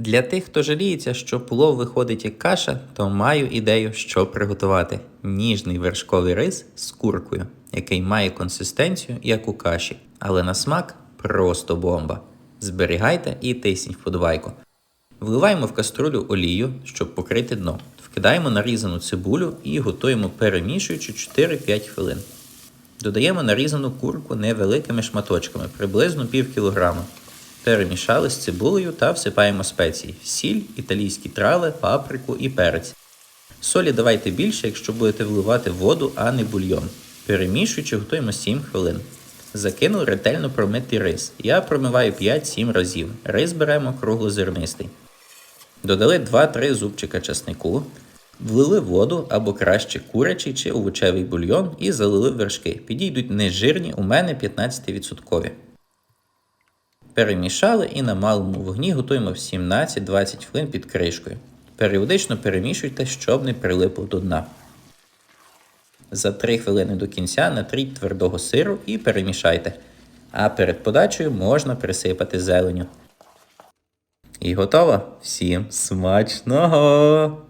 Для тих, хто жаліється, що плов виходить як каша, то маю ідею, що приготувати: ніжний вершковий рис з куркою, який має консистенцію, як у каші, але на смак просто бомба. Зберігайте і тисніть вподобайку. Вливаємо в каструлю олію, щоб покрити дно. Вкидаємо нарізану цибулю і готуємо перемішуючи 4-5 хвилин. Додаємо нарізану курку невеликими шматочками, приблизно пів кілограма. Перемішали з цибулею та всипаємо спеції: сіль, італійські трави, паприку і перець. Солі давайте більше, якщо будете вливати воду, а не бульйон. Перемішуючи, готуємо 7 хвилин. Закинув ретельно промитий рис. Я промиваю 5-7 разів. Рис беремо круглозернистий. Додали 2-3 зубчика часнику, влили воду або краще курячий чи овочевий бульйон і залили вершки. Підійдуть нежирні, у мене 15%. Перемішали і на малому вогні готуємо 17-20 хвилин під кришкою. Періодично перемішуйте, щоб не прилипло до дна. За 3 хвилини до кінця натріть твердого сиру і перемішайте. А перед подачею можна присипати зеленю. І готово. Всім смачного!